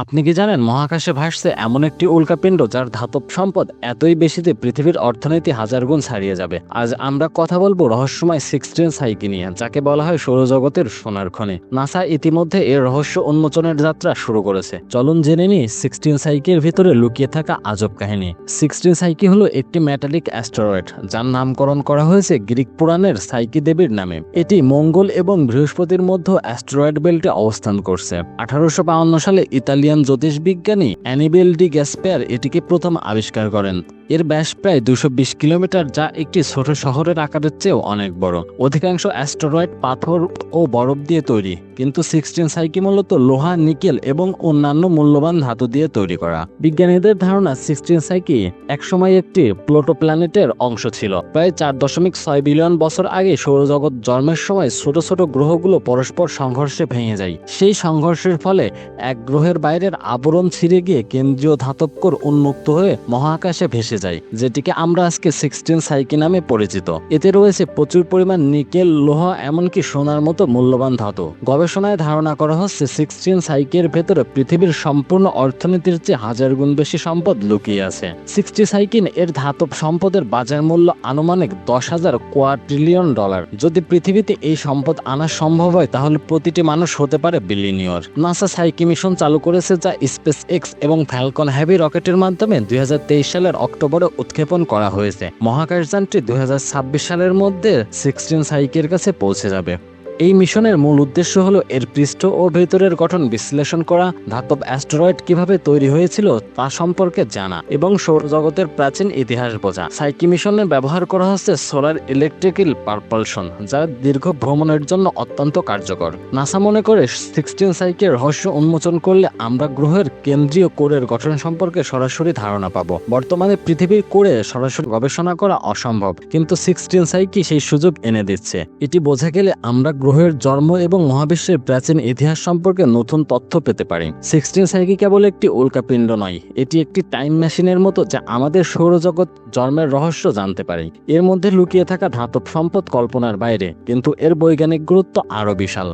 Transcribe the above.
আপনি কি জানেন, মহাকাশে ভাসছে এমন একটি উল্কাপিণ্ড যার ধাতব সম্পদ এতই বেশিতে পৃথিবীর অর্থনীতি হাজার গুণ ছাড়িয়ে যাবে। আজ আমরা কথা বলব রহস্যময় সিক্সটিন সাইকি নিয়ে, যাকে বলা হয় সৌরজগতের সোনার খনি। নাসা ইতিমধ্যে এর রহস্য উন্মোচনের যাত্রা শুরু করেছে। চলুন জেনে নিই সিক্সটিন সাইকির ভিতরে লুকিয়ে থাকা আজব কাহিনী। সিক্সটিন সাইকি হলো একটি মেটালিক অ্যাস্টেরয়েড, যার নামকরণ করা হয়েছে গ্রিক পুরাণের সাইকি দেবীর নামে। এটি মঙ্গল এবং বৃহস্পতির মধ্যে অ্যাস্টেরয়েড বেল্টে অবস্থান করছে। আঠারোশো সালে ইতালিয়ান জ্যোতিষবিজ্ঞানী অ্যানিবেল ডি গ্যাসপেয়ার এটিকে প্রথম আবিষ্কার করেন। এর ব্যাস প্রায় দুশো কিলোমিটার, যা একটি ছোট শহরের আকারের চেয়েও অনেক বড়। অধিকাংশ অ্যাস্টেরয়েড, পাথর ও বরফ দিয়ে তৈরি, কিন্তু সিক্সটিন সাইকি মূলত লোহা, নিকেল এবং অন্যান্য মূল্যবান ধাতু দিয়ে তৈরি করা। বিজ্ঞানীদের ধারণা সিক্সটিন সাইকি একসময় একটি প্লোটো প্ল্যানেটের অংশ ছিল। প্রায় চার দশমিক ছয় বিলিয়ন বছর আগে সৌরজগৎ জন্মের সময় ছোট ছোট গ্রহগুলো পরস্পর সংঘর্ষে ভেঙে যায়। সেই সংঘর্ষের ফলে এক গ্রহের বাইরের আবরণ ছিঁড়ে গিয়ে কেন্দ্রীয় ধাতবকর উন্মুক্ত হয়ে মহাকাশে ভেসে যায়, যেটিকে আমরা আজকে সিক্সটিন সাইকি নামে পরিচিত। এতে রয়েছে প্রচুর পরিমাণ নিকেল, লোহা, এমনকি সোনার মতো মূল্যবান ধাতু। গবেষণায় ধারণা করা হচ্ছে সিক্সটিন সাইকের ভেতরে পৃথিবীর সম্পূর্ণ অর্থনীতির চেয়ে হাজার গুণ বেশি সম্পদ লুকিয়ে আছে। সিক্সটি সাইকিন এর ধাতব সম্পদের বাজার মূল্য আনুমানিক দশ হাজার কোয়াট্রিলিয়ন ডলার। যদি পৃথিবীতে এই সম্পদ আনা সম্ভব হয়, তাহলে প্রতিটি মানুষ হতে পারে বিলিনিয়র নাসা সাইকি মিশন চালু করেছে যা স্পেস এক্স এবং ফ্যালকন হ্যাভি রকেটের মাধ্যমে দুই হাজার তেইশ সালের অক্টোবরে উৎক্ষেপণ করা হয়েছে। মহাকাশযানটি দুই হাজার ছাব্বিশ সালের মধ্যে সিক্সটিন সাইকের কাছে পৌঁছে যাবে। এই মিশনের মূল উদ্দেশ্য হলো এর পৃষ্ঠ ও ভেতরের গঠন বিশ্লেষণ করা, ধাতব অ্যাস্টেরয়েড কীভাবে তৈরি হয়েছিল তা সম্পর্কে জানা এবং সৌরজগতের প্রাচীন ইতিহাস বোঝা। সাইকি মিশনে ব্যবহার করা হচ্ছে সোলার ইলেকট্রিক্যাল পারপালশন, যা দীর্ঘ ভ্রমণের জন্য অত্যন্ত কার্যকর। নাসা মনে করে সিক্সটিন সাইকের রহস্য উন্মোচন করলে আমরা গ্রহের কেন্দ্রীয় কোরের গঠন সম্পর্কে সরাসরি ধারণা পাব। বর্তমানে পৃথিবীর কোরে সরাসরি গবেষণা করা অসম্ভব, কিন্তু সিক্সটিন সাইকি সেই সুযোগ এনে দিচ্ছে। এটি বোঝা গেলে আমরা গ্রহের জন্ম এবং মহাবিশ্বের প্রাচীন ইতিহাস সম্পর্কে নতুন তথ্য পেতে পারি। সিক্সটিন সাইকি কেবল একটি উল্কাপিণ্ড নয়, এটি একটি টাইম মেশিনের মতো যা আমাদের সৌরজগৎ জন্মের রহস্য জানতে পারে। এর মধ্যে লুকিয়ে থাকা ধাতব সম্পদ কল্পনার বাইরে, কিন্তু এর বৈজ্ঞানিক গুরুত্ব আরও বিশাল।